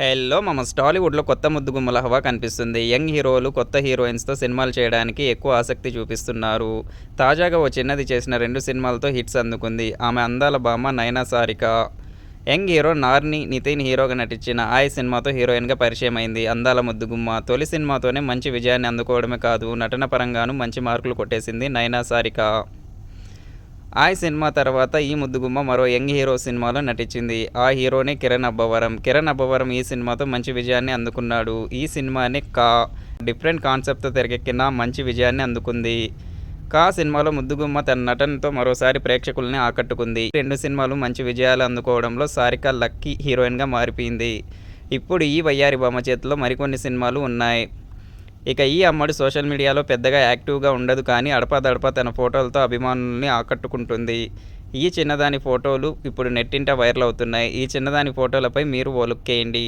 Hello మమస్ టాలీవుడ్లో కొత్త ముద్దుగుమ్మల హవా కనిపిస్తుంది. యంగ్ హీరోలు కొత్త హీరోయిన్స్తో సినిమాలు చేయడానికి ఎక్కువ ఆసక్తి చూపిస్తున్నారు. తాజాగా ఓ చిన్నది చేసిన రెండు సినిమాలతో హిట్స్ అందుకుంది. ఆమె అందాల బామ్మ నయనా సారిక. యంగ్ హీరో నార్ని నితిన్ హీరోగా నటించిన ఆయ్ సినిమాతో హీరోయిన్గా పరిచయం అయింది అందాల ముద్దుగుమ్మ తొలి సినిమాతోనే మంచి విజయాన్ని అందుకోవడమే కాదు నటన పరంగానూ మంచి మార్కులు కొట్టేసింది నయనా సారిక. ఆ సినిమా తర్వాత ఈ ముద్దుగుమ్మ మరో యంగ్ హీరో సినిమాలో నటించింది. ఆ హీరోనే కిరణ్ అబ్బవరం. కిరణ్ అబ్బవరం ఈ సినిమాతో మంచి విజయాన్ని అందుకున్నాడు. ఈ సినిమాని కా డిఫరెంట్ కాన్సెప్ట్తో తెరకెక్కిన మంచి విజయాన్ని అందుకుంది. కా సినిమాలో ముద్దుగుమ్మ తన నటనతో మరోసారి ప్రేక్షకుల్ని ఆకట్టుకుంది. రెండు సినిమాలు మంచి విజయాలు అందుకోవడంలో సారిక లక్కీ హీరోయిన్గా మారిపోయింది. ఇప్పుడు ఈ వయ్యారి బొమ్మ చేతిలో మరికొన్ని సినిమాలు ఉన్నాయి. ఇక ఈ అమ్మడు సోషల్ మీడియాలో పెద్దగా యాక్టివ్గా ఉండదు కానీ అడపాదడపా తన ఫోటోలతో అభిమానుల్ని ఆకట్టుకుంటుంది. ఈ చిన్నదాని ఫోటోలు ఇప్పుడు నెట్టింట వైరల్ అవుతున్నాయి. ఈ చిన్నదాని ఫోటోలపై మీరు ఓలుక్కేయండి